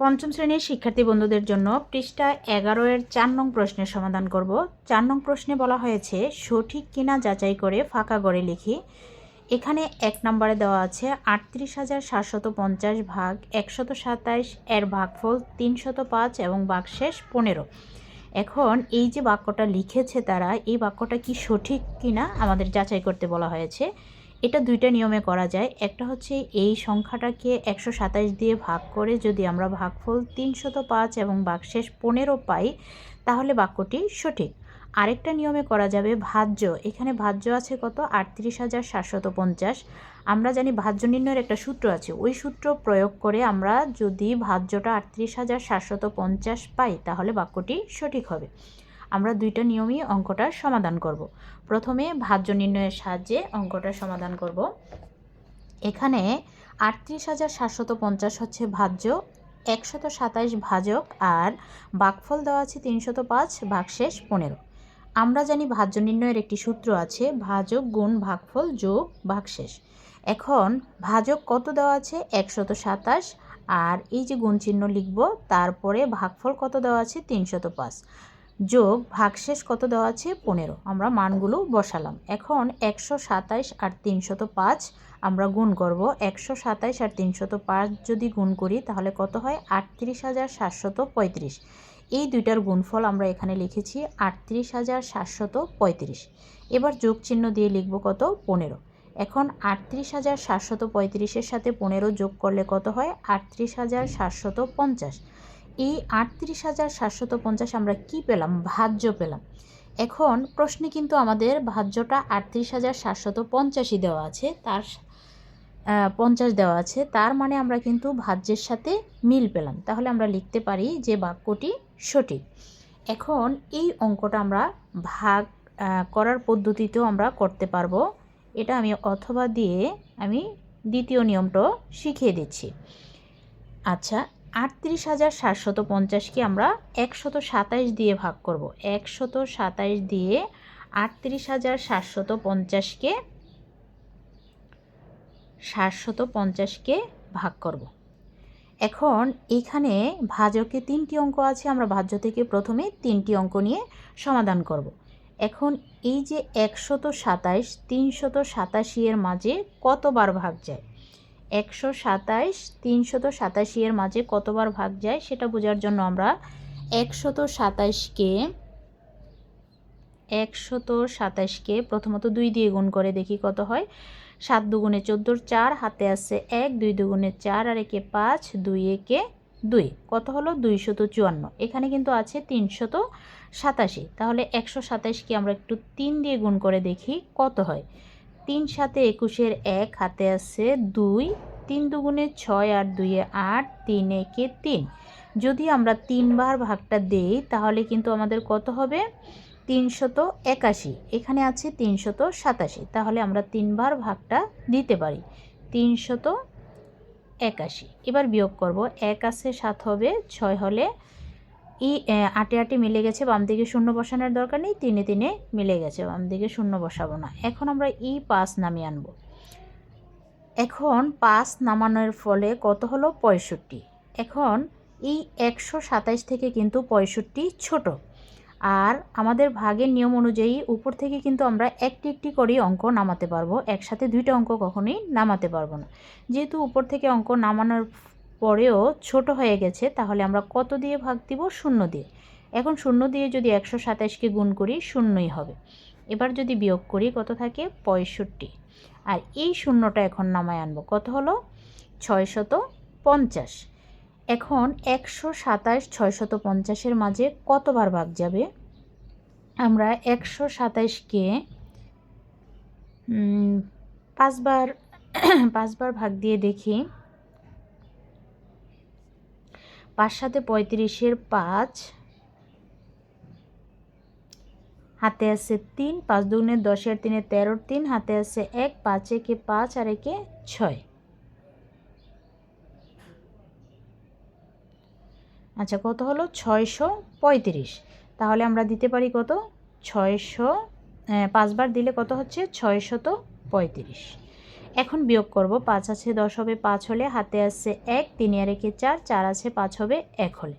পঞ্চম শ্রেণির শিক্ষার্থী বন্ধুদের জন্য পৃষ্ঠা এগারো এর চার নং প্রশ্নের সমাধান করব। চার নং প্রশ্নে বলা হয়েছে, সঠিক কিনা যাচাই করে ফাঁকা গড়ে লিখি। এখানে এক নম্বরে দেওয়া আছে, আটত্রিশ হাজার সাতশত পঞ্চাশ ভাগ একশত সাতাইশ এর ভাগফল তিনশত পাঁচ এবং ভাগশেষ পনেরো। এখন এই যে বাক্যটা লিখেছে তারা, এই বাক্যটা কি সঠিক কিনা আমাদের যাচাই করতে বলা হয়েছে। এটা দুইটা নিয়মে করা যায়। একটা হচ্ছে এই সংখ্যাটাকে একশো সাতাশ দিয়ে ভাগ করে যদি আমরা ভাগফল তিনশত পাঁচ এবং ভাগশেষ পনেরো পাই, তাহলে বাক্যটি সঠিক। আরেকটা নিয়মে করা যাবে ভাজ্য। এখানে ভাজ্য আছে কত? আটত্রিশ হাজার সাতশত পঞ্চাশ। আমরা জানি ভাজ্য নির্ণয়ের একটা সূত্র আছে। ওই সূত্র প্রয়োগ করে আমরা যদি ভাজ্যটা আটত্রিশ হাজার সাতশত পঞ্চাশ পাই, তাহলে বাক্যটি সঠিক হবে। আমরা দুইটা নিয়মই অঙ্কটার সমাধান করব। প্রথমে ভাজ্য নির্ণয়ের সাহায্যে অঙ্কটা সমাধান করব। এখানে আটত্রিশ হাজার সাতশত পঞ্চাশ হচ্ছে ভাজ্য, একশত সাতাইশ ভাজক আর ভাগফল দেওয়া আছে তিনশত পাঁচ, ভাগশেষ পনেরো। আমরা জানি ভাজ্য নির্ণয়ের একটি সূত্র আছে, ভাজক গুণ ভাগফল যোগ ভাগশেষ। এখন ভাজক কত দেওয়া আছে? একশত সাতাশ আর এই যে গুণ চিহ্ন লিখব, তারপরে ভাগফল কত দেওয়া আছে? তিনশত পাঁচ। যোগ ভাগশেষ কত দেওয়া আছে? পনেরো। আমরা মানগুলো বসালাম। এখন একশো সাতাইশ আর তিনশত পাঁচ আমরা গুণ করব। একশো সাতাইশ আর তিনশত পাঁচ যদি গুণ করি, তাহলে কত হয়? আটত্রিশ হাজার সাতশত পঁয়ত্রিশ। এই দুইটার গুণফল আমরা এখানে লিখেছি আটত্রিশ হাজার সাতশত পঁয়ত্রিশ। এবার যোগ চিহ্ন দিয়ে লিখব কত? পনেরো। এখন আটত্রিশ হাজার সাতশত পঁয়ত্রিশের সাথে পনেরো যোগ করলে কত হয়? আটত্রিশ হাজার সাতশত পঞ্চাশ। এই আটত্রিশ হাজার সাতশত পঞ্চাশ আমরা কি পেলাম? ভাজ্য পেলাম। এখন প্রশ্নে কিন্তু আমাদের ভাজ্যটা আটত্রিশ হাজার সাতশত পঞ্চাশই দেওয়া আছে, তার পঞ্চাশ দেওয়া আছে, তার মানে আমরা কিন্তু ভাজ্যের সাথে মিল পেলাম। তাহলে আমরা লিখতে পারি যে বাক্যটি সঠিক। এখন এই অঙ্কটা আমরা ভাগ করার পদ্ধতিতেও আমরা করতে পারব। এটা আমি অথবা দিয়ে আমি দ্বিতীয় নিয়মটাও শিখিয়ে দিচ্ছি। আচ্ছা আটত্রিশ হাজার সাতশত পঞ্চাশকে আমরা একশত সাতাইশ দিয়ে ভাগ করব। একশত সাতাইশ দিয়ে আটত্রিশ হাজার সাতশত পঞ্চাশকে সাতশত পঞ্চাশকে ভাগ করব। এখন এখানে ভাজকে তিনটি অঙ্ক আছে, আমরা ভাজ্য থেকে প্রথমে তিনটি অঙ্ক নিয়ে সমাধান করব। এখন এই যে একশত সাতাইশ, তিনশত সাতাশি এর মাঝে কতবার ভাগ যায়? একশো সাতাইশ, তিনশত সাতাশি এর মাঝে কতবার ভাগ যায় সেটা বোঝার জন্য আমরা একশত সাতাইশকে, একশত সাতাশকে প্রথমত দুই দিয়ে গুণ করে দেখি কত হয়। সাত দুগুণে চোদ্দোর চার, হাতে আছে এক, দুই দুগুণে চার, আর একে পাঁচ, দুই একে দুই। কত হলো? দুইশত চুয়ান্ন। এখানে কিন্তু আছে তিনশত সাতাশি। তাহলে একশো সাতাশকে আমরা একটু তিন দিয়ে গুণ করে দেখি কত হয়। তিন সাথে একুশের এক, হাতে আছে দুই, তিন দুগুণে ছয় আর দুইয়ে আট, তিন একে তিন। যদি আমরা তিনবার ভাগটা দেই, তাহলে কিন্তু আমাদের কত হবে? তিনশত একাশি। এখানে আছে তিনশত সাতাশি। তাহলে আমরা তিনবার ভাগটা দিতে পারি। তিনশত একাশি। এবার বিয়োগ করব। এক আছে, সাত হবে, ছয় হলে ই আটে আটে মিলে গেছে, বাম দিকে শূন্য বসানোর দরকার নেই, তিনে তিনে মিলে গেছে, বাম দিকে শূন্য বসাবো না। এখন আমরা ই পাঁচ নামিয়ে আনব। এখন পাঁচ নামানোর ফলে কত হলো? পঁয়ষট্টি। এখন এই একশো সাতাইশ থেকে কিন্তু পঁয়ষট্টি ছোট। আর আমাদের ভাগের নিয়ম অনুযায়ী উপর থেকে কিন্তু আমরা একটি একটি করেই অঙ্ক নামাতে পারব। একসাথে দুইটা অঙ্ক কখনোই নামাতে পারব না। যেহেতু উপর থেকে অঙ্ক নামানোর পরেও ছোট হয়ে গেছে, তাহলে আমরা কত দিয়ে ভাগ দিব? শূন্য দিয়ে। এখন শূন্য দিয়ে যদি একশো সাতাশকে গুণ করি, শূন্যই হবে। এবার যদি বিয়োগ করি, কত থাকে? পঁয়ষট্টি। আর এই শূন্যটা এখন নামায় আনব। কত হলো? ছয়শত পঞ্চাশ। এখন একশো সাতাশ ছয়শত পঞ্চাশের মাঝে কতবার ভাগ যাবে? আমরা একশো সাতাশকে পাঁচবার পাঁচবার ভাগ দিয়ে দেখি। পাঁচ সাথে পঁয়ত্রিশের পাঁচ। হাতে আছে তিন, পাঁচ দুগুণের দশের তিনে তেরোর তিন, হাতে আছে এক, পাঁচ একে পাঁচ, আর একে ছয়। আচ্ছা কত হলো? ছয়শো পঁয়ত্রিশ। তাহলে আমরা দিতে পারি কত? ছয়শো পাঁচবার দিলে কত হচ্ছে? ছয়শত পঁয়ত্রিশ। এখন বিয়োগ করব, পাঁচ আছে দশ হবে পাঁচ হলে, হাতে আসছে এক, তিন আর একে চার চার আছে পাঁচ হবে এক হলে।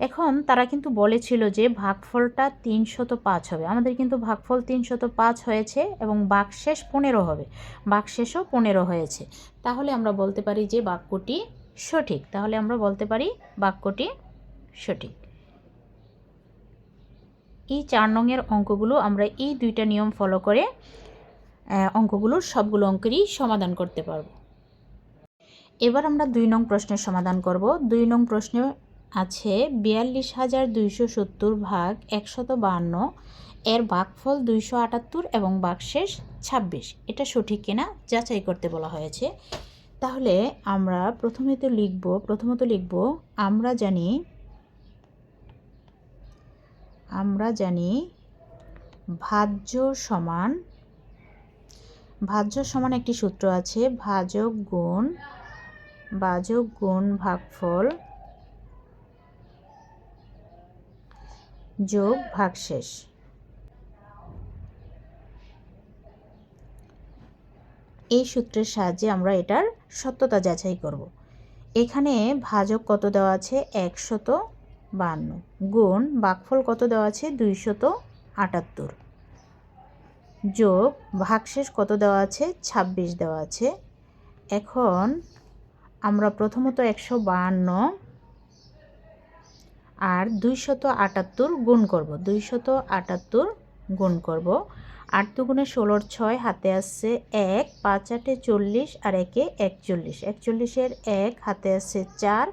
এখন তারা কিন্তু বলেছিল যে ভাগফলটা তিনশত পাঁচ হবে। আমাদের কিন্তু ভাগফল তিনশত পাঁচ হয়েছে এবং বাকশেষ পনেরো হবে। বাকশেষও পনেরো হয়েছে। তাহলে আমরা বলতে পারি যে বাক্যটি সঠিক। তাহলে আমরা বলতে পারি বাক্যটি সঠিক। এই চার নংয়ের অঙ্কগুলো আমরা এই দুইটা নিয়ম ফলো করে অঙ্কগুলোর সবগুলো অঙ্কেরই সমাধান করতে পারব। এবার আমরা দুই নং প্রশ্নের সমাধান করব। দুই নং প্রশ্নে আছে, বিয়াল্লিশ হাজার দুইশো সত্তর ভাগ একশত বাহান্ন, এর ভাগফল দুইশো আটাত্তর এবং ভাগশেষ ছাব্বিশ। এটা সঠিক কিনা যাচাই করতে বলা হয়েছে। তাহলে আমরা প্রথমে তো লিখব, প্রথমত লিখব, আমরা জানি আমরা জানি ভাজ্য সমান ভাজ্য সমান একটি সূত্র আছে। ভাজক গুণ ভাজক গুণ ভাগফল যোগ ভাগশেষ। এই সূত্রের সাহায্যে আমরা এটার সত্যতা যাচাই করব। এখানে ভাজক কত দেওয়া আছে? একশত বান্ন। গুণ ভাগফল কত দেওয়া আছে? দুইশত আটাত্তর। যোগ ভাগশেষ কত দেওয়া আছে? ছাব্বিশ দেওয়া আছে। এখন আমরা প্রথমত একশো বাহান্ন আর দুইশত আটাত্তর গুণ করব। দুইশত আটাত্তর গুণ করব। আট দুগুণে ষোলোর ছয় হাতে আসছে এক, পাঁচ আটে চল্লিশ আর একে একচল্লিশ। একচল্লিশের এক হাতে আসছে চার,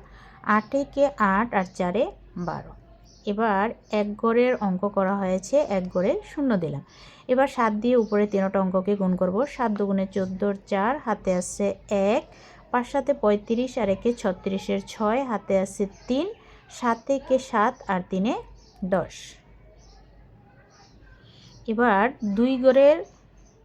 আট একে আট আর চারে বারো। এবার এক গড়ের অঙ্ক করা হয়েছে, এক গড়ে শূন্য দিলাম। এবার সাত দিয়ে উপরে তেরোটা অঙ্ককে গুণ করব। সাত দুগুণে চোদ্দোর চার, হাতে আসছে এক, পাঁচ সাথে পঁয়ত্রিশ, আর একে ছত্রিশের ছয়, হাতে আসছে তিন, সাত কে সাত, আর তিনে দশ। এবার দুই গড়ের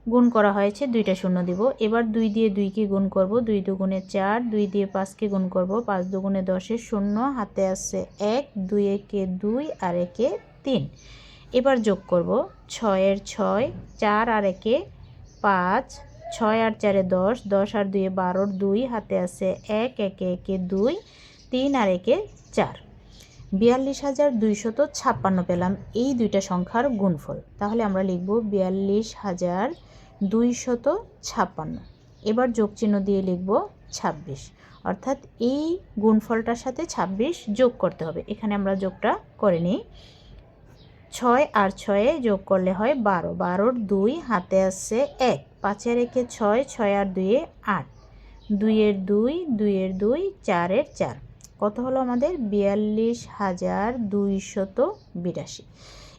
গুণ করা হয়েছে, দুইটা শূন্য দিব। এবার দুই দিয়ে দুইকে গুণ করব, দুই দুগুণে চার, দুই দিয়ে পাঁচকে গুণ করব। পাঁচ দুগুণে দশের শূন্য, হাতে আসছে এক, দুই একে দুই, আর একে তিন। এবার যোগ করব, ছয়ের ছয়, চার আর একে পাঁচ, ছয় আর চারে দশ দশ আর দুয়ে বারোর দুই, হাতে আছে এক, একে একে দুই, তিন আর একে চার। বিয়াল্লিশ হাজার দুইশত ছাপ্পান্ন পেলাম। এই দুইটা সংখ্যার গুণফল। তাহলে আমরা লিখব বিয়াল্লিশ হাজার দুইশত ছাপ্পান্ন। এবার যোগ চিহ্ন দিয়ে লিখব ছাব্বিশ। অর্থাৎ এই গুণফলটার সাথে ছাব্বিশ যোগ করতে হবে। এখানে আমরা যোগটা করে নিই। ছয় আর ছয়ে যোগ করলে হয় বারো। বারোর দুই হাতে আসছে এক। পাঁচের একে ছয় ছয় আর দুইয়ে আট। দুইয়ের দুই দুইয়ের দুই, চারের চার। কত হলো আমাদের? বিয়াল্লিশ হাজার দুইশত বিরাশি।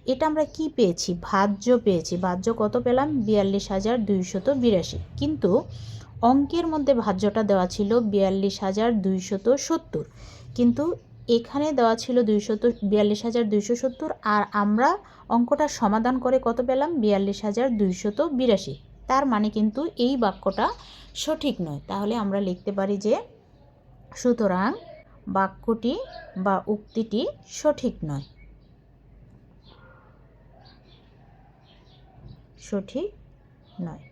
এটা আমরা কি পেয়েছি? ভাজ্য পেয়েছি। ভাজ্য কত পেলাম? বিয়াল্লিশ হাজার দুইশত বিরাশি। কিন্তু অঙ্কের মধ্যে ভাজ্যটা দেওয়া ছিল বিয়াল্লিশ হাজার দুইশত সত্তর। কিন্তু এখানে দেওয়া ছিল দুইশত, বিয়াল্লিশ হাজার দুইশো সত্তর আর আমরা অঙ্কটা সমাধান করে কত পেলাম? বিয়াল্লিশ হাজার দুইশত বিরাশি। তার মানে কিন্তু এই বাক্যটা সঠিক নয়। তাহলে আমরা লিখতে পারি যে, সুতরাং বাক্যটি বা উক্তিটি সঠিক নয়। সঠিক নয়।